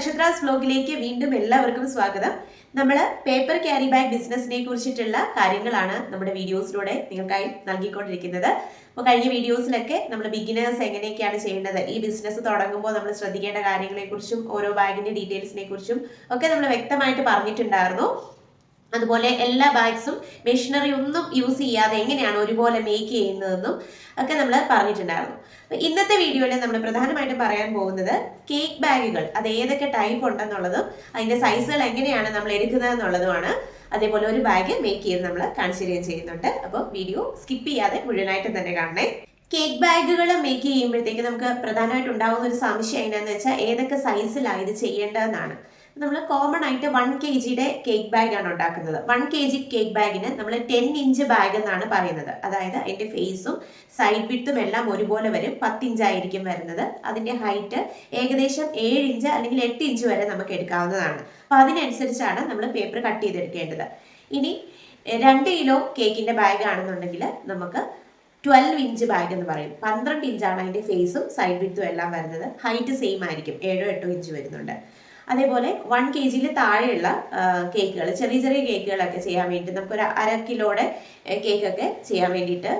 നക്ഷത്രാസ് വ്ലോഗിലേക്ക് വീണ്ടും എല്ലാവർക്കും സ്വാഗതം. നമ്മൾ പേപ്പർ ക്യാരി ബാഗ് ബിസിനസ്സിനെ കുറിച്ചിട്ടുള്ള കാര്യങ്ങളാണ് നമ്മുടെ വീഡിയോസിലൂടെ നിങ്ങൾക്കായി നൽകിക്കൊണ്ടിരിക്കുന്നത്. അപ്പോൾ കഴിഞ്ഞ വീഡിയോസിലൊക്കെ നമ്മൾ ബിഗിനേഴ്സ് എങ്ങനെയൊക്കെയാണ് ചെയ്യേണ്ടത്? ഈ ബിസിനസ് തുടങ്ങുമ്പോൾ നമ്മൾ ശ്രദ്ധിക്കേണ്ട കാര്യങ്ങളെക്കുറിച്ചും ഓരോ ബാഗിന്റെ ഡീറ്റെയിൽസിനെ കുറിച്ചും ഒക്കെ നമ്മൾ വ്യക്തമായിട്ട് പറഞ്ഞിട്ടുണ്ടായിരുന്നു. അതുപോലെ എല്ലാ ബാഗ്സും മെഷീനറി ഒന്നും യൂസ് ചെയ്യാതെ എങ്ങനെയാണ് ഒരുപോലെ മേക്ക് ചെയ്യുന്നതെന്നും ഒക്കെ നമ്മൾ പറഞ്ഞിട്ടുണ്ടായിരുന്നു. ഇന്നത്തെ വീഡിയോയിൽ നമ്മൾ പ്രധാനമായിട്ടും പറയാൻ പോകുന്നത് കേക്ക് ബാഗുകൾ അത് ഏതൊക്കെ ടൈപ്പ് ഉണ്ടെന്നുള്ളതും അതിന്റെ സൈസുകൾ എങ്ങനെയാണ് നമ്മൾ എടുക്കുന്നത് എന്നുള്ളതുമാണ് അതേപോലെ ഒരു ബാഗ് മേക്ക് ചെയ്ത് നമ്മൾ കാണിച്ചു തരികയും ചെയ്യുന്നുണ്ട്. അപ്പോൾ വീഡിയോ സ്കിപ്പ് ചെയ്യാതെ മുഴുവനായിട്ടും തന്നെ കാണണേ. കേക്ക് ബാഗുകൾ മേക്ക് ചെയ്യുമ്പോഴത്തേക്ക് നമുക്ക് പ്രധാനമായിട്ട് ഉണ്ടാകുന്ന ഒരു സംശയം എന്നാന്ന് വെച്ചാൽ ഏതൊക്കെ സൈസിലാണ് ഇത് ചെയ്യേണ്ടതെന്നാണ്. നമ്മൾ കോമൺ ആയിട്ട് വൺ കെ ജിയുടെ കേക്ക് ബാഗാണ് ഉണ്ടാക്കുന്നത്. വൺ കെ ജി കേക്ക് ബാഗിന് നമ്മൾ ടെൻ ഇഞ്ച് ബാഗ് എന്നാണ് പറയുന്നത്. അതായത് അതിന്റെ ഫേസും സൈഡ് വിത്തും എല്ലാം ഒരുപോലെ വരും. പത്ത് ഇഞ്ചായിരിക്കും വരുന്നത്. അതിന്റെ ഹൈറ്റ് ഏകദേശം ഏഴ് ഇഞ്ച് അല്ലെങ്കിൽ എട്ട് ഇഞ്ച് വരെ നമുക്ക് എടുക്കാവുന്നതാണ്. അപ്പൊ അതിനനുസരിച്ചാണ് നമ്മൾ പേപ്പർ കട്ട് ചെയ്തെടുക്കേണ്ടത്. ഇനി രണ്ട് കിലോ കേക്കിന്റെ ബാഗ് ആണെന്നുണ്ടെങ്കിൽ നമുക്ക് ട്വൽവ് ഇഞ്ച് ബാഗ് എന്ന് പറയും. പന്ത്രണ്ട് ഇഞ്ചാണ് അതിന്റെ ഫേസും സൈഡ് വിത്തും എല്ലാം വരുന്നത്. ഹൈറ്റ് സെയിം ആയിരിക്കും. ഏഴോ എട്ടോ ഇഞ്ച് വരുന്നുണ്ട്. അതേപോലെ വൺ കെ ജിയിൽ താഴെയുള്ള കേക്കുകൾ ചെറിയ ചെറിയ കേക്കുകളൊക്കെ ചെയ്യാൻ വേണ്ടി നമുക്ക് ഒരു അര കിലോയുടെ കേക്കൊക്കെ ചെയ്യാൻ വേണ്ടിയിട്ട്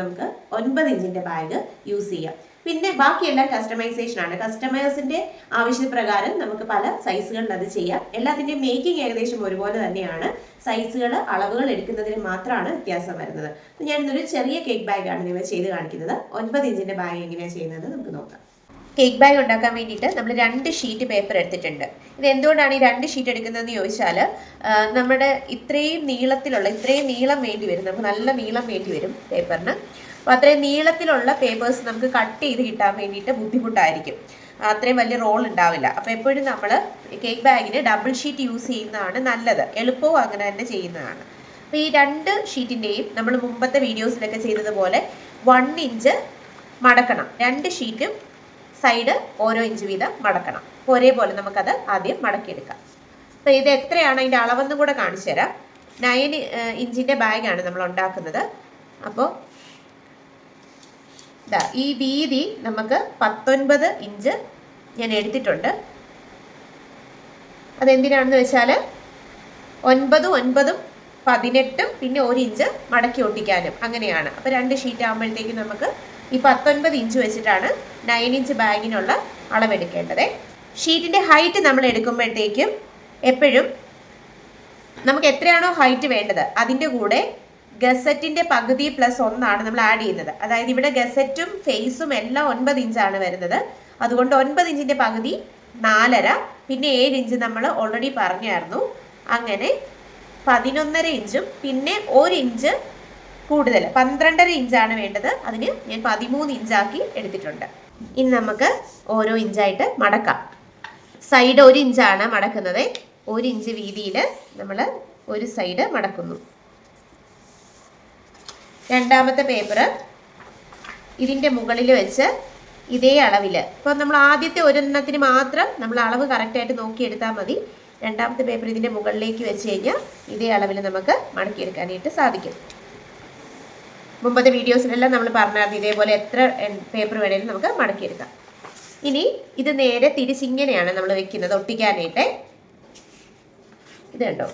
നമുക്ക് ഒൻപത് ഇഞ്ചിന്റെ ബാഗ് യൂസ് ചെയ്യാം. പിന്നെ ബാക്കിയെല്ലാം കസ്റ്റമൈസേഷൻ ആണ്. കസ്റ്റമേഴ്സിന്റെ ആവശ്യപ്രകാരം നമുക്ക് പല സൈസുകളിൽ അത് ചെയ്യാം. എല്ലാത്തിന്റെയും മേക്കിംഗ് ഏകദേശം ഒരുപോലെ തന്നെയാണ്. സൈസുകൾ അളവുകൾ എടുക്കുന്നതിന് മാത്രമാണ് വ്യത്യാസം വരുന്നത്. ഞാനിന്നൊരു ചെറിയ കേക്ക് ബാഗാണ് നിങ്ങൾ ചെയ്ത് കാണിക്കുന്നത്. ഒൻപത് ഇഞ്ചിന്റെ ബാഗ് എങ്ങനെയാണ് ചെയ്യുന്നത് നമുക്ക് നോക്കാം. കേക്ക് ബാഗ് ഉണ്ടാക്കാൻ വേണ്ടിയിട്ട് നമ്മൾ രണ്ട് ഷീറ്റ് പേപ്പർ എടുത്തിട്ടുണ്ട്. ഇത് എന്തുകൊണ്ടാണ് ഈ രണ്ട് ഷീറ്റ് എടുക്കുന്നതെന്ന് ചോദിച്ചാൽ നമ്മുടെ ഇത്രയും നീളത്തിലുള്ള ഇത്രയും നീളം വേണ്ടി വരും. നമുക്ക് നല്ല നീളം വേണ്ടി വരും പേപ്പറിന് അപ്പോൾ അത്രയും നീളത്തിലുള്ള പേപ്പേഴ്സ് നമുക്ക് കട്ട് ചെയ്ത് കിട്ടാൻ വേണ്ടിയിട്ട് ബുദ്ധിമുട്ടായിരിക്കും. അത്രയും വലിയ റോൾ ഉണ്ടാവില്ല. അപ്പോൾ എപ്പോഴും നമ്മൾ കേക്ക് ബാഗിന് ഡബിൾ ഷീറ്റ് യൂസ് ചെയ്യുന്നതാണ് നല്ലത്. എളുപ്പവും അങ്ങനെ തന്നെ ചെയ്യുന്നതാണ്. അപ്പോൾ ഈ രണ്ട് ഷീറ്റിന്റെയും നമ്മൾ മുമ്പത്തെ വീഡിയോസിലൊക്കെ ചെയ്തതുപോലെ വൺ ഇഞ്ച് മടക്കണം. രണ്ട് ഷീറ്റും സൈഡ് ഓരോ ഇഞ്ച് വീതം മടക്കണം. ഒരേപോലെ നമുക്കത് ആദ്യം മടക്കിയെടുക്കാം. അപ്പോൾ ഇത് എത്രയാണ്? അതിന്റെ അളവെന്നും കൂടെ കാണിച്ചു തരാം. നയൻ ഇഞ്ചിന്റെ ബാഗാണ് നമ്മൾ ഉണ്ടാക്കുന്നത്. അപ്പോൾ ഇതാ ഈ വീതി നമുക്ക് പത്തൊൻപത് ഇഞ്ച് ഞാൻ എടുത്തിട്ടുണ്ട്. അതെന്തിനാണെന്ന് വെച്ചാൽ ഒൻപതും ഒൻപതും പതിനെട്ടും പിന്നെ ഒരു ഇഞ്ച് മടക്കി ഒട്ടിക്കാനും അങ്ങനെയാണ്. അപ്പോൾ രണ്ട് ഷീറ്റ് ആകുമ്പോഴത്തേക്കും നമുക്ക് ഈ പത്തൊൻപത് ഇഞ്ച് വെച്ചിട്ടാണ് നയൻ ഇഞ്ച് ബാഗിനുള്ള അളവെടുക്കേണ്ടത്. ഷീറ്റിന്റെ ഹൈറ്റ് നമ്മൾ എടുക്കുമ്പോഴത്തേക്കും എപ്പോഴും നമുക്ക് എത്രയാണോ ഹൈറ്റ് വേണ്ടത് അതിന്റെ കൂടെ ഗസറ്റിന്റെ പകുതി പ്ലസ് ഒന്നാണ് നമ്മൾ ആഡ് ചെയ്യുന്നത്. അതായത് ഇവിടെ ഗസറ്റും ഫേസും എല്ലാം ഒൻപത് ഇഞ്ചാണ് വരുന്നത്. അതുകൊണ്ട് ഒൻപത് ഇഞ്ചിന്റെ പകുതി നാലര പിന്നെ ഏഴ് ഇഞ്ച് നമ്മൾ ഓൾറെഡി പറഞ്ഞായിരുന്നു. അങ്ങനെ പതിനൊന്നര ഇഞ്ചും പിന്നെ ഒരു ഇഞ്ച് കൂടുതൽ. പന്ത്രണ്ടര ഇഞ്ചാണ് വേണ്ടത്. അതിന് ഞാൻ പതിമൂന്ന് ഇഞ്ചാക്കി എടുത്തിട്ടുണ്ട്. ഇനി നമുക്ക് ഓരോ ഇഞ്ചായിട്ട് മടക്കാം. സൈഡ് ഒരു ഇഞ്ചാണ് മടക്കുന്നത്. ഒരു ഇഞ്ച് വീതിയിൽ നമ്മൾ ഒരു സൈഡ് മടക്കുന്നു. രണ്ടാമത്തെ പേപ്പർ ഇതിന്റെ മുകളിൽ വെച്ച് ഇതേ അളവിൽ ഇപ്പോൾ നമ്മൾ ആദ്യത്തെ ഒരെണ്ണത്തിന് മാത്രം നമ്മൾ അളവ് കറക്റ്റായിട്ട് നോക്കിയെടുത്താൽ മതി. രണ്ടാമത്തെ പേപ്പർ ഇതിന്റെ മുകളിലേക്ക് വെച്ച് കഴിഞ്ഞാൽ ഇതേ അളവിൽ നമുക്ക് മടക്കിയെടുക്കാനായിട്ട് സാധിക്കും. മുമ്പത്തെ വീഡിയോസിലെല്ലാം നമ്മൾ പറഞ്ഞായിരുന്നു ഇതേപോലെ എത്ര പേപ്പർ വേണേലും നമുക്ക് മടക്കിയെടുക്കാം. ഇനി ഇത് നേരെ തിരിച്ചിങ്ങനെയാണ് നമ്മൾ വെക്കുന്നത് ഒട്ടിക്കാനായിട്ട്. ഇത് കണ്ടോ?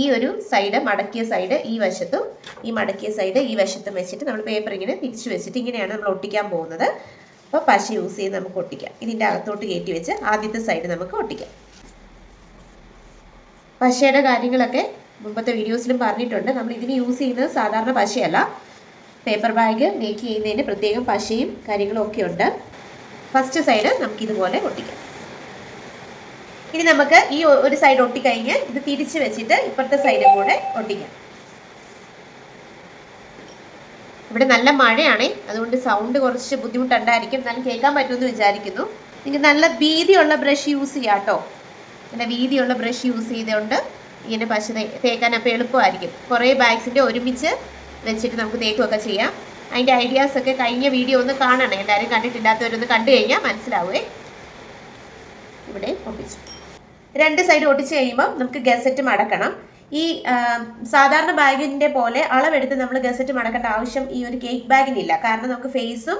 ഈ ഒരു സൈഡ് മടക്കിയ സൈഡ് ഈ വശത്തും ഈ മടക്കിയ സൈഡ് ഈ വശത്തും വെച്ചിട്ട് നമ്മൾ പേപ്പർ ഇങ്ങനെ തിരിച്ചു വെച്ചിട്ട് ഇങ്ങനെയാണ് നമ്മൾ ഒട്ടിക്കാൻ പോകുന്നത്. അപ്പോൾ പശ യൂസ് ചെയ്ത് നമുക്ക് ഒട്ടിക്കാം. ഇതിന്റെ അകത്തോട്ട് കയറ്റി വെച്ച് ആദ്യത്തെ സൈഡ് നമുക്ക് ഒട്ടിക്കാം. പശയുടെ കാര്യങ്ങളൊക്കെ മുമ്പത്തെ വീഡിയോസിലും പറഞ്ഞിട്ടുണ്ട്. നമ്മൾ ഇതിന് യൂസ് ചെയ്യുന്നത് സാധാരണ പശയല്ല. പേപ്പർ ബാഗ് മേക്ക് ചെയ്യുന്നതിന് പ്രത്യേകം പശയും കാര്യങ്ങളും ഒക്കെ ഉണ്ട്. ഫസ്റ്റ് സൈഡ് നമുക്ക് ഇതുപോലെ ഒട്ടിക്കാം. ഇനി നമുക്ക് ഈ ഒരു സൈഡ് ഒട്ടിക്കഴിഞ്ഞ് ഇത് തിരിച്ച് വെച്ചിട്ട് ഇപ്പുറത്തെ സൈഡും കൂടെ ഒട്ടിക്കാം. ഇവിടെ നല്ല മഴയാണ് അതുകൊണ്ട് സൗണ്ട് കുറച്ച് ബുദ്ധിമുട്ടുണ്ടായിരിക്കും. എന്നാലും കേൾക്കാൻ പറ്റുമെന്ന് വിചാരിക്കുന്നു. നിങ്ങൾക്ക് നല്ല വീതിയുള്ള ബ്രഷ് യൂസ് ചെയ്യാം കേട്ടോ. നല്ല വീതിയുള്ള ബ്രഷ് യൂസ് ചെയ്തുകൊണ്ട് ഇങ്ങനെ പശ തേക്കാൻ അപ്പോൾ എളുപ്പമായിരിക്കും. കുറേ ബാഗ്സിന്റെ ഒരുമിച്ച് വെച്ചിട്ട് നമുക്ക് തേക്കുകയൊക്കെ ചെയ്യാം. അതിന്റെ ഐഡിയാസൊക്കെ കഴിഞ്ഞ വീഡിയോ ഒന്ന് കാണണം. എല്ലാവരും കണ്ടിട്ടില്ലാത്തവരൊന്ന് കണ്ടു കഴിഞ്ഞാൽ മനസ്സിലാവുമേ ഇവിടെ ഒട്ടിച്ചു. രണ്ട് സൈഡ് ഒട്ടിച്ച് കഴിയുമ്പോൾ നമുക്ക് ഗസറ്റ് മടക്കണം. ഈ സാധാരണ ബാഗിന്റെ പോലെ അളവെടുത്ത് നമ്മൾ ഗസറ്റ് മടക്കേണ്ട ആവശ്യം ഈ ഒരു കേക്ക് ബാഗിനില്ല കാരണം നമുക്ക് ഫേസും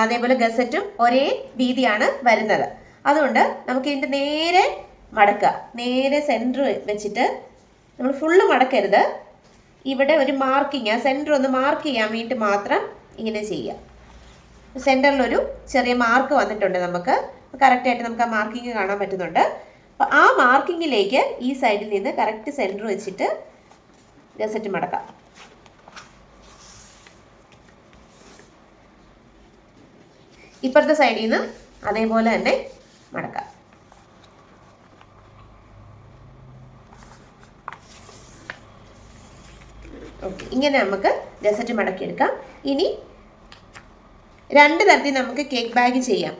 അതേപോലെ ഗസറ്റും ഒരേ രീതിയാണ് വരുന്നത്. അതുകൊണ്ട് നമുക്ക് ഇതിന്റെ നേരെ മടക്കുക. നേരെ സെന്റർ വെച്ചിട്ട് നമ്മൾ ഫുള്ള് മടക്കരുത്. ഇവിടെ ഒരു മാർക്കിങ് ആ സെന്റർ ഒന്ന് മാർക്ക് ചെയ്യാൻ വേണ്ടി മാത്രം ഇങ്ങനെ ചെയ്യുക സെന്ററിലൊരു ചെറിയ മാർക്ക് വന്നിട്ടുണ്ട് നമുക്ക്. കറക്റ്റായിട്ട് നമുക്ക് ആ മാർക്കിങ് കാണാൻ പറ്റുന്നുണ്ട്. അപ്പോൾ ആ മാർക്കിങ്ങിലേക്ക് ഈ സൈഡിൽ നിന്ന് കറക്റ്റ് സെന്റർ വെച്ചിട്ട് ഗസറ്റ് മടക്കാം. ഇപ്പുറത്തെ സൈഡിൽ നിന്ന് അതേപോലെ തന്നെ മടക്കാം. ഓക്കെ. ഇങ്ങനെ നമുക്ക് ഗസറ്റ് മടക്കിയെടുക്കാം. ഇനി രണ്ട് തരത്തിൽ നമുക്ക് കേക്ക് ബാഗ് ചെയ്യാം.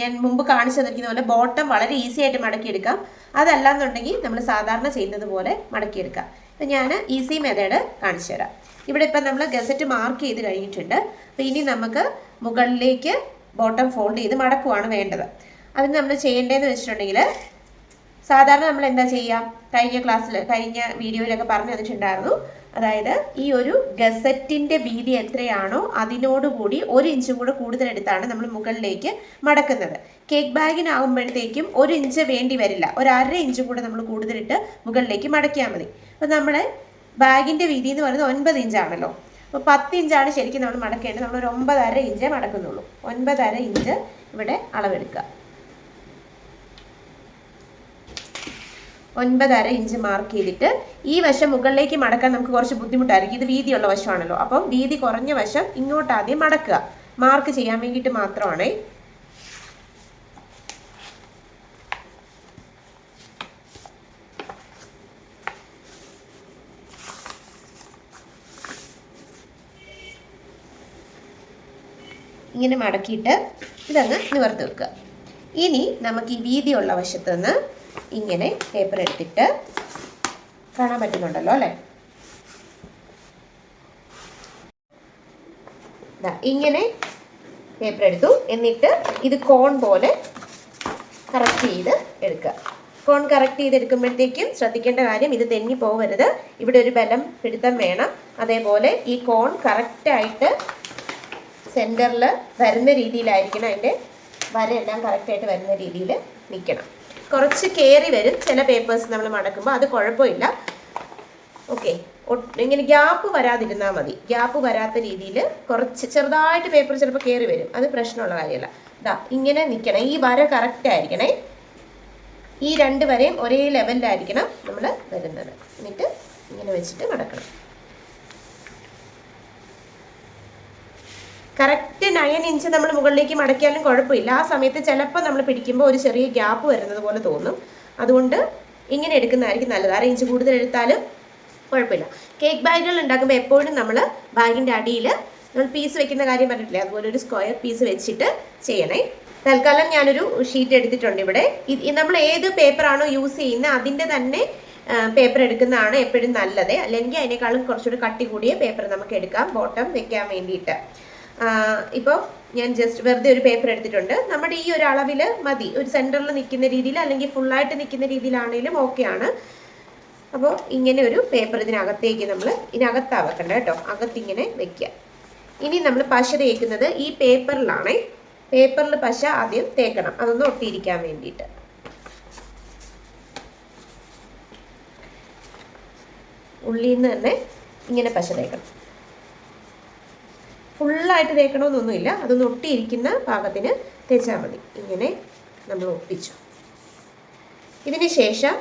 ഞാൻ മുമ്പ് കാണിച്ചു തന്നിരിക്കുന്ന പോലെ ബോട്ടം വളരെ ഈസി ആയിട്ട് മടക്കിയെടുക്കാം. അതല്ല എന്നുണ്ടെങ്കിൽ നമ്മൾ സാധാരണ ചെയ്യുന്നത് പോലെ മടക്കിയെടുക്കാം. അപ്പം ഞാൻ ഈസി മെത്തേഡ് കാണിച്ചു തരാം. ഇവിടെ ഇപ്പം നമ്മൾ ഗസറ്റ് മാർക്ക് ചെയ്ത് കഴിഞ്ഞിട്ടുണ്ട്. അപ്പോൾ ഇനി നമുക്ക് മുകളിലേക്ക് ബോട്ടം ഫോൾഡ് ചെയ്ത് മടക്കുവാണ് വേണ്ടത്. അതിന് നമ്മൾ ചെയ്യേണ്ടതെന്ന് വെച്ചിട്ടുണ്ടെങ്കിൽ സാധാരണ നമ്മൾ എന്താ ചെയ്യുക? കഴിഞ്ഞ ക്ലാസ്സിൽ കഴിഞ്ഞ വീഡിയോയിലൊക്കെ പറഞ്ഞു തന്നിട്ടുണ്ടായിരുന്നു. അതായത് ഈ ഒരു ഗസറ്റിന്റെ വീതി എത്രയാണോ അതിനോടുകൂടി ഒരു ഇഞ്ചും കൂടെ കൂടുതലെടുത്താണ് നമ്മൾ മുകളിലേക്ക് മടക്കുന്നത്. കേക്ക് ബാഗിനാകുമ്പോഴത്തേക്കും ഒരു ഇഞ്ച് വേണ്ടി വരില്ല. ഒരു അര ഇഞ്ച് കൂടെ നമ്മൾ കൂടുതലിട്ട് മുകളിലേക്ക് മടക്കിയാൽ മതി. അപ്പോൾ നമ്മുടെ ബാഗിന്റെ വീതി എന്ന് പറയുന്നത് ഒൻപത് ഇഞ്ചാണല്ലോ അപ്പോൾ പത്ത് ഇഞ്ചാണ് ശരിക്കും നമ്മൾ മടക്കേണ്ടത്. നമ്മൾ ഒരു ഒമ്പതര ഇഞ്ചേ മടക്കുന്നുള്ളൂ. ഒൻപതര ഇഞ്ച് ഇവിടെ അളവെടുക്കുക. ഒൻപതര ഇഞ്ച് മാർക്ക് ചെയ്തിട്ട് ഈ വശം മുകളിലേക്ക് മടക്കാൻ നമുക്ക് കുറച്ച് ബുദ്ധിമുട്ടായിരിക്കും. ഇത് വീതിയുള്ള വശമാണല്ലോ. അപ്പം വീതി കുറഞ്ഞ വശം ഇങ്ങോട്ട് ആദ്യം മടക്കുക. മാർക്ക് ചെയ്യാൻ വേണ്ടിയിട്ട് മാത്രമാണേ. ഇങ്ങനെ മടക്കിയിട്ട് ഇതങ്ങ് നിവർത്തി വെക്കുക. ഇനി നമുക്ക് ഈ വീതിയുള്ള വശത്ത് നിന്ന് ഇങ്ങനെ പേപ്പർ എടുത്തിട്ട് കാണാൻ പറ്റുന്നുണ്ടല്ലോ അല്ലേ? ഇങ്ങനെ പേപ്പർ എടുത്തു. എന്നിട്ട് ഇത് കോൺ പോലെ കറക്റ്റ് ചെയ്ത് എടുക്കുക. കോൺ കറക്റ്റ് ചെയ്ത് എടുക്കുമ്പോഴത്തേക്കും ശ്രദ്ധിക്കേണ്ട കാര്യം ഇത് തെന്നി പോകരുത്. ഇവിടെ ഒരു ബലം പിടുത്തം വേണം. അതേപോലെ ഈ കോൺ കറക്റ്റായിട്ട് സെന്ററിൽ വരുന്ന രീതിയിലായിരിക്കണം അതിന്റെ വരയെല്ലാം കറക്റ്റായിട്ട് വരുന്ന രീതിയിൽ നിൽക്കണം. കുറച്ച് കയറി വരും. ചില പേപ്പേഴ്സ് നമ്മൾ മടക്കുമ്പോൾ അത് കുഴപ്പമില്ല. ഓക്കെ ഇങ്ങനെ ഗ്യാപ്പ് വരാതിരുന്നാൽ മതി. ഗ്യാപ്പ് വരാത്ത രീതിയിൽ കുറച്ച് ചെറുതായിട്ട് പേപ്പർ ചിലപ്പോൾ കയറി വരും. അത് പ്രശ്നമുള്ള കാര്യമല്ല. ഇതാ ഇങ്ങനെ നിൽക്കണം ഈ വര കറക്റ്റ് ആയിരിക്കണേ. ഈ രണ്ട് വരയും ഒരേ ലെവലിലായിരിക്കണം നമ്മൾ വരുന്നത്. എന്നിട്ട് ഇങ്ങനെ വെച്ചിട്ട് മടക്കണം. കറക്റ്റ് നയൻ ഇഞ്ച് നമ്മൾ മുകളിലേക്ക് മടക്കിയാലും കുഴപ്പമില്ല. ആ സമയത്ത് ചിലപ്പോൾ നമ്മൾ പിടിക്കുമ്പോൾ ഒരു ചെറിയ ഗ്യാപ്പ് വരുന്നത് പോലെ തോന്നും. അതുകൊണ്ട് ഇങ്ങനെ എടുക്കുന്നതായിരിക്കും നല്ലത്. അര ഇഞ്ച് കൂടുതൽ എടുത്താലും കുഴപ്പമില്ല. കേക്ക് ബാഗുകൾ ഉണ്ടാക്കുമ്പോൾ എപ്പോഴും നമ്മൾ ബാഗിന്റെ അടിയിൽ നമ്മൾ പീസ് വെക്കുന്ന കാര്യം പറഞ്ഞിട്ടില്ലേ? അതുപോലെ ഒരു സ്ക്വയർ പീസ് വെച്ചിട്ട് ചെയ്യണേ. തൽക്കാലം ഞാനൊരു ഷീറ്റ് എടുത്തിട്ടുണ്ട് ഇവിടെ. നമ്മൾ ഏത് പേപ്പറാണോ യൂസ് ചെയ്യുന്നത് അതിന്റെ തന്നെ പേപ്പർ എടുക്കുന്നതാണ് എപ്പോഴും നല്ലത്. അല്ലെങ്കിൽ അതിനേക്കാളും കുറച്ചുകൂടി കട്ടി കൂടിയ പേപ്പർ നമുക്ക് എടുക്കാം. ബോട്ടം വെക്കാൻ വേണ്ടിയിട്ട്. ഇപ്പോൾ ഞാൻ ജസ്റ്റ് വെറുതെ ഒരു പേപ്പർ എടുത്തിട്ടുണ്ട്. നമ്മുടെ ഈ ഒരു അളവിൽ മതി. ഒരു സെന്ററിൽ നിൽക്കുന്ന രീതിയിൽ അല്ലെങ്കിൽ ഫുള്ളായിട്ട് നിൽക്കുന്ന രീതിയിലാണെങ്കിലും ഓക്കെയാണ് അപ്പോൾ ഇങ്ങനെ ഒരു പേപ്പർ ഇതിനകത്തേക്ക് നമ്മൾ ഇതിനകത്താവക്കണ്ട കേട്ടോ. അകത്തിങ്ങനെ വെക്കുക. ഇനി നമ്മൾ പശ തേക്കുന്നത് ഈ പേപ്പറിലാണേ പേപ്പറിൽ പശ ആദ്യം തേക്കണം. അതൊന്ന് ഒട്ടിയിരിക്കാൻ വേണ്ടിയിട്ട്. ഉള്ളിൽ നിന്ന് തന്നെ ഇങ്ങനെ പശ തേക്കണം. ഫുള്ളായിട്ട് തേക്കണമെന്നൊന്നുമില്ല അതൊന്ന് ഒട്ടിയിരിക്കുന്ന പാകത്തിന് തേച്ചാൽ മതി. ഇങ്ങനെ നമ്മൾ ഒട്ടിച്ചു. ഇതിന് ശേഷം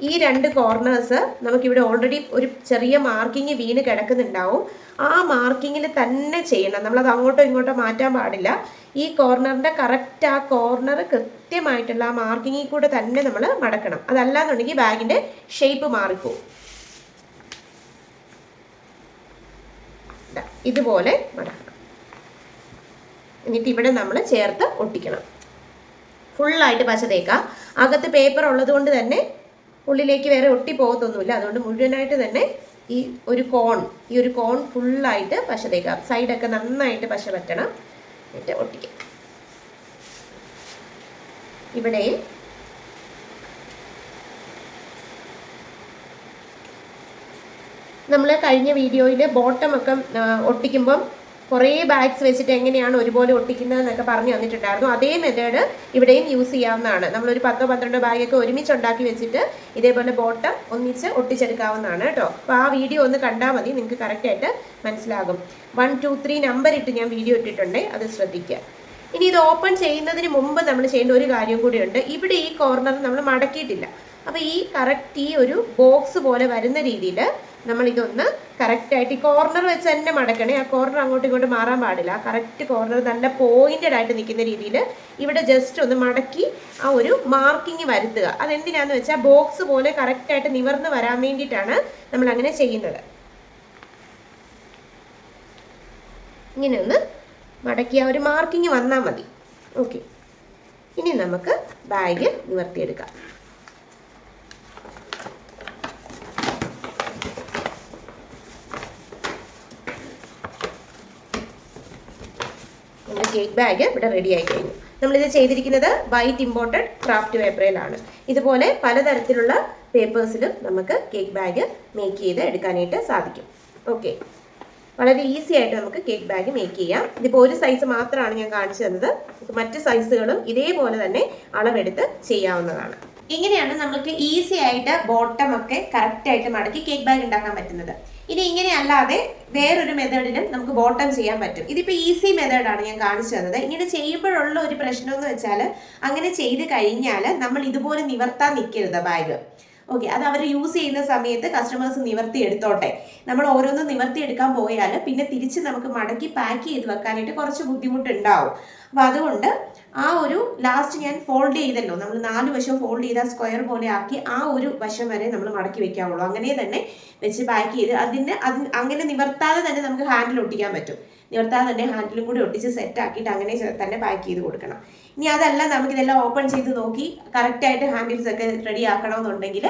ഈ രണ്ട് കോർണേഴ്സ് നമുക്കിവിടെ ഓൾറെഡി ഒരു ചെറിയ മാർക്കിങ് വീണ് കിടക്കുന്നുണ്ടാവും. ആ മാർക്കിങ്ങിൽ തന്നെ ചെയ്യണം. നമ്മളത് അങ്ങോട്ടോ ഇങ്ങോട്ടോ മാറ്റാൻ പാടില്ല. ഈ കോർണറിന്റെ കറക്റ്റ് ആ കോർണർ കൃത്യമായിട്ടുള്ള ആ മാർക്കിങ്ങിൽ കൂടെ തന്നെ നമ്മൾ മടക്കണം. അതല്ലാന്നുണ്ടെങ്കിൽ ബാഗിന്റെ ഷേപ്പ് മാറിപ്പോവും. ഇതുപോലെ മടക്കണം എന്നിട്ട് ഇവിടെ നമ്മൾ ചേർത്ത് ഒട്ടിക്കണം. ഫുള്ളായിട്ട് പശ തേക്കാം. അകത്ത് പേപ്പർ ഉള്ളത് കൊണ്ട് തന്നെ ഉള്ളിലേക്ക് വേറെ ഒട്ടി പോകത്തൊന്നുമില്ല. അതുകൊണ്ട് മുഴുവനായിട്ട് തന്നെ ഈ ഒരു കോൺ ഈ ഒരു കോൺ ഫുള്ളായിട്ട് പശ തേക്കാം. സൈഡൊക്കെ നന്നായിട്ട് പശ പറ്റണം എന്നിട്ട് ഒട്ടിക്കാം. ഇവിടെയും നമ്മൾ കഴിഞ്ഞ വീഡിയോയിൽ ബോട്ടമൊക്കെ ഒട്ടിക്കുമ്പം കുറേ ബാഗ്സ് വെച്ചിട്ട് എങ്ങനെയാണ് ഒരുപോലെ ഒട്ടിക്കുന്നത് എന്നൊക്കെ പറഞ്ഞു തന്നിട്ടുണ്ടായിരുന്നു. അതേ മെത്തേഡ് ഇവിടെയും യൂസ് ചെയ്യാവുന്നതാണ്. നമ്മളൊരു പത്തോ പന്ത്രണ്ടോ ബാഗൊക്കെ ഒരുമിച്ച് ഉണ്ടാക്കി വെച്ചിട്ട് ഇതേപോലെ ബോട്ടം ഒന്നിച്ച് ഒട്ടിച്ചെടുക്കാവുന്നതാണ് കേട്ടോ. അപ്പോൾ ആ വീഡിയോ ഒന്ന് കണ്ടാൽ മതി നിങ്ങൾക്ക് കറക്റ്റായിട്ട് മനസ്സിലാകും. വൺ ടു ത്രീ നമ്പർ ഇട്ട് ഞാൻ വീഡിയോ ഇട്ടിട്ടുണ്ട്. അത് ശ്രദ്ധിക്കുക. ഇനി ഇത് ഓപ്പൺ ചെയ്യുന്നതിന് മുമ്പ് നമ്മൾ ചെയ്യേണ്ട ഒരു കാര്യം കൂടിയുണ്ട്. ഇവിടെ ഈ കോർണർ നമ്മൾ മടക്കിയിട്ടില്ല. അപ്പോൾ ഈ കറക്റ്റ് ഈ ഒരു ബോക്സ് പോലെ വരുന്ന രീതിയിൽ നമ്മൾ ഇതൊന്ന് കറക്റ്റായിട്ട് ഈ കോർണർ വെച്ച് തന്നെ മടക്കണേ. ആ കോർണർ അങ്ങോട്ടും ഇങ്ങോട്ടും മാറാൻ പാടില്ല. ആ കറക്റ്റ് കോർണർ നല്ല പോയിന്റഡ് ആയിട്ട് നിൽക്കുന്ന രീതിയിൽ ഇവിടെ ജസ്റ്റ് ഒന്ന് മടക്കി ആ ഒരു മാർക്കിങ് വരുത്തുക. അതെന്തിനാന്ന് വെച്ചാൽ ബോക്സ് പോലെ കറക്റ്റായിട്ട് നിവർന്ന് വരാൻ വേണ്ടിയിട്ടാണ് നമ്മൾ അങ്ങനെ ചെയ്യുന്നത്. ഇങ്ങനെ ഒന്ന് മടക്കി ആ ഒരു മാർക്കിങ് വന്നാൽ മതി. ഓക്കെ ഇനി നമുക്ക് ബാഗ് നിവർത്തിയെടുക്കാം. നമ്മുടെ കേക്ക് ബാഗ് ഇവിടെ റെഡി ആയി കഴിഞ്ഞു. നമ്മളിത് ചെയ്തിരിക്കുന്നത് വൈറ്റ് ഇമ്പോർട്ടഡ് ക്രാഫ്റ്റ് പേപ്പറിലാണ് ഇതുപോലെ പലതരത്തിലുള്ള പേപ്പേഴ്സിലും നമുക്ക് കേക്ക് ബാഗ് മേക്ക് ചെയ്ത് എടുക്കാനായിട്ട് സാധിക്കും. ഓക്കെ വളരെ ഈസി ആയിട്ട് നമുക്ക് കേക്ക് ബാഗ് മേക്ക് ചെയ്യാം. ഇതിപ്പോൾ ഒരു സൈസ് മാത്രമാണ് ഞാൻ കാണിച്ചു തന്നത്. മറ്റ് സൈസുകളും ഇതേപോലെ തന്നെ അളവെടുത്ത് ചെയ്യാവുന്നതാണ്. ഇങ്ങനെയാണ് നമുക്ക് ഈസി ആയിട്ട് ബോട്ടം ഒക്കെ കറക്റ്റ് ആയിട്ട് മടക്കി കേക്ക് ബാഗ് ഉണ്ടാക്കാൻ പറ്റുന്നത്. ഇനി ഇങ്ങനെ അല്ലാതെ വേറൊരു മെത്തേഡിലും നമുക്ക് ബോട്ടം ചെയ്യാൻ പറ്റും. ഇതിപ്പോൾ ഈസി മെത്തേഡാണ് ഞാൻ കാണിച്ചു തന്നത്. ഇങ്ങനെ ചെയ്യുമ്പോഴുള്ള ഒരു പ്രശ്നം എന്ന് വെച്ചാൽ അങ്ങനെ ചെയ്ത് കഴിഞ്ഞാൽ നമ്മൾ ഇതുപോലെ നിവർത്താൻ നിൽക്കരുത് ബാഗ് ഓക്കെ അത് അവർ യൂസ് ചെയ്യുന്ന സമയത്ത് കസ്റ്റമേഴ്സ് നിവർത്തി എടുത്തോട്ടെ. നമ്മൾ ഓരോന്നും നിവർത്തി എടുക്കാൻ പോയാൽ പിന്നെ തിരിച്ച് നമുക്ക് മടക്കി പാക്ക് ചെയ്ത് വെക്കാനായിട്ട് കുറച്ച് ബുദ്ധിമുട്ടുണ്ടാവും. അപ്പോൾ അതുകൊണ്ട് ആ ഒരു ലാസ്റ്റ് ഞാൻ ഫോൾഡ് ചെയ്തല്ലോ. നമ്മൾ നാല് വശം ഫോൾഡ് ചെയ്ത സ്ക്വയർ പോലെ ആക്കി ആ ഒരു വശം വരെ നമ്മൾ മടക്കി വെക്കാവുള്ളൂ. അങ്ങനെ തന്നെ വെച്ച് പാക്ക് ചെയ്ത് അതിന് അത് അങ്ങനെ നിവർത്താതെ തന്നെ നമുക്ക് ഹാൻഡിൽ ഒട്ടിക്കാൻ പറ്റും. നിവർത്താതെ തന്നെ ഹാൻഡിലും കൂടി ഒട്ടിച്ച് സെറ്റ് ആക്കിയിട്ട് അങ്ങനെ തന്നെ പാക്ക് ചെയ്ത് കൊടുക്കണം. ഇനി അതല്ല നമുക്കിതെല്ലാം ഓപ്പൺ ചെയ്ത് നോക്കി കറക്റ്റായിട്ട് ഹാൻഡിൽസ് ഒക്കെ റെഡി ആക്കണമെന്നുണ്ടെങ്കിൽ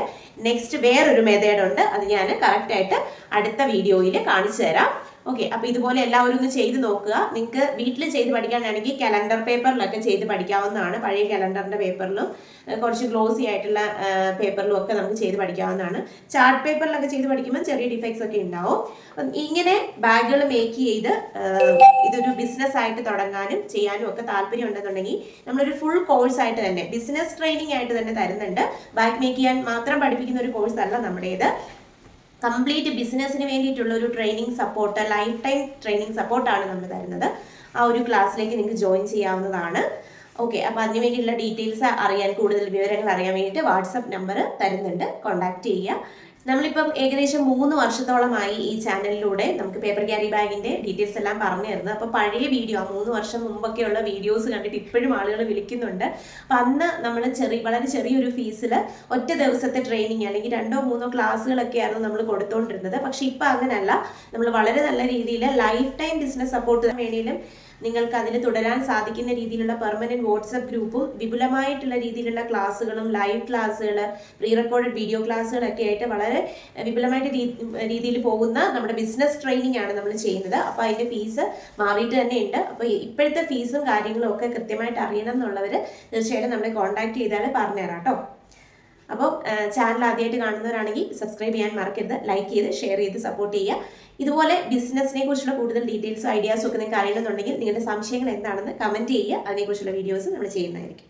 നെക്സ്റ്റ് വേറൊരു മെത്തേഡ് ഉണ്ട്. അത് ഞാൻ കറക്റ്റായിട്ട് അടുത്ത വീഡിയോയിൽ കാണിച്ചു തരാം ഓക്കെ അപ്പോൾ ഇതുപോലെ എല്ലാവരും ഒന്ന് ചെയ്ത് നോക്കുക. നിങ്ങൾക്ക് വീട്ടിൽ ചെയ്ത് പഠിക്കാനാണെങ്കിൽ കലണ്ടർ പേപ്പറിലൊക്കെ ചെയ്ത് പഠിക്കാവുന്നതാണ്. പഴയ കലണ്ടറിന്റെ പേപ്പറിലും കുറച്ച് ഗ്ലോസി ആയിട്ടുള്ള പേപ്പറിലും ഒക്കെ നമുക്ക് ചെയ്ത് പഠിക്കാവുന്നതാണ്. ചാർട്ട് പേപ്പറിലൊക്കെ ചെയ്ത് പഠിക്കുമ്പോൾ ചെറിയ ഡിഫക്ട്സ് ഒക്കെ ഉണ്ടാവും. ഇങ്ങനെ ബാഗുകൾ മേക്ക് ചെയ്ത് ഇതൊരു ബിസിനസ് ആയിട്ട് തുടങ്ങാനും ചെയ്യാനും ഒക്കെ താല്പര്യം ഉണ്ടെന്നുണ്ടെങ്കിൽ നമ്മളൊരു ഫുൾ കോഴ്സ് ആയിട്ട് തന്നെ ബിസിനസ് ട്രെയിനിങ് ആയിട്ട് തന്നെ തരുന്നുണ്ട്. ബാഗ് മേക്ക് ചെയ്യാൻ മാത്രം പഠിപ്പിക്കുന്ന ഒരു കോഴ്സ് അല്ല നമ്മുടേത്. കംപ്ലീറ്റ് ബിസിനസ്സിന് വേണ്ടിയിട്ടുള്ള ഒരു training support life time training സപ്പോർട്ടാണ് നമ്മൾ തരുന്നത്. ആ ഒരു ക്ലാസ്സിലേക്ക് നിങ്ങൾക്ക് ജോയിൻ ചെയ്യാവുന്നതാണ്. ഓക്കെ അപ്പോൾ അതിന് വേണ്ടിയിട്ടുള്ള ഡീറ്റെയിൽസ് അറിയാൻ കൂടുതൽ വിവരങ്ങൾ അറിയാൻ വേണ്ടിയിട്ട് വാട്സപ്പ് നമ്പർ തരുന്നുണ്ട്. കോൺടാക്റ്റ് ചെയ്യുക. നമ്മളിപ്പം ഏകദേശം മൂന്ന് വർഷത്തോളമായി ഈ ചാനലിലൂടെ നമുക്ക് പേപ്പർ ക്യാരി ബാഗിന്റെ ഡീറ്റെയിൽസ് എല്ലാം പറഞ്ഞു തരുന്നത്. അപ്പോൾ പഴയ വീഡിയോ ആ മൂന്ന് വർഷം മുമ്പൊക്കെയുള്ള വീഡിയോസ് കണ്ടിട്ട് ഇപ്പോഴും ആളുകൾ വിളിക്കുന്നുണ്ട്. അപ്പം അന്ന് നമ്മൾ ചെറിയ വളരെ ചെറിയൊരു ഫീസിൽ ഒറ്റ ദിവസത്തെ ട്രെയിനിങ് അല്ലെങ്കിൽ രണ്ടോ മൂന്നോ ക്ലാസ്സുകളൊക്കെ ആയിരുന്നു നമ്മൾ കൊടുത്തുകൊണ്ടിരുന്നത് പക്ഷെ ഇപ്പം അങ്ങനല്ല. നമ്മൾ വളരെ നല്ല രീതിയിൽ ലൈഫ് ടൈം ബിസിനസ് സപ്പോർട്ട് വേണ്ടിയിലും നിങ്ങൾക്ക് അതിന് തുടരാൻ സാധിക്കുന്ന രീതിയിലുള്ള പെർമനന്റ് വാട്സപ്പ് ഗ്രൂപ്പും വിപുലമായിട്ടുള്ള രീതിയിലുള്ള ക്ലാസ്സുകളും ലൈവ് ക്ലാസ്സുകൾ പ്രീ റെക്കോർഡഡ് വീഡിയോ ക്ലാസ്സുകളൊക്കെ ആയിട്ട് വളരെ വിപുലമായിട്ട് രീതിയിൽ പോകുന്ന നമ്മുടെ ബിസിനസ് ട്രെയിനിങ് ആണ് നമ്മൾ ചെയ്യുന്നത്. അപ്പോൾ അതിന്റെ ഫീസ് മാറിയിട്ട് തന്നെ ഉണ്ട് അപ്പോൾ ഇപ്പോഴത്തെ ഫീസും കാര്യങ്ങളും ഒക്കെ കൃത്യമായിട്ട് അറിയണം എന്നുള്ളവർ തീർച്ചയായിട്ടും നമ്മളെ കോൺടാക്ട് ചെയ്താൽ പറഞ്ഞുതരാം കേട്ടോ. അപ്പോൾ ചാനൽ ആദ്യമായിട്ട് കാണുന്നവരാണെങ്കിൽ സബ്സ്ക്രൈബ് ചെയ്യാൻ മറക്കരുത്. ലൈക്ക് ചെയ്ത് ഷെയർ ചെയ്ത് സപ്പോർട്ട് ചെയ്യുക. ഇതുപോലെ ബിസിനസ്സിനെ കുറിച്ചുള്ള കൂടുതൽ ഡീറ്റെയിൽസും ഐഡിയാസും ഒക്കെ നിങ്ങൾക്ക് അറിയണമെന്നുണ്ടെങ്കിൽ നിങ്ങളുടെ സംശയങ്ങൾ എന്താണെന്ന് കമന്റ് ചെയ്യുക. അതിനെക്കുറിച്ചുള്ള വീഡിയോസ് നമ്മൾ ചെയ്യുന്നതായിരിക്കും.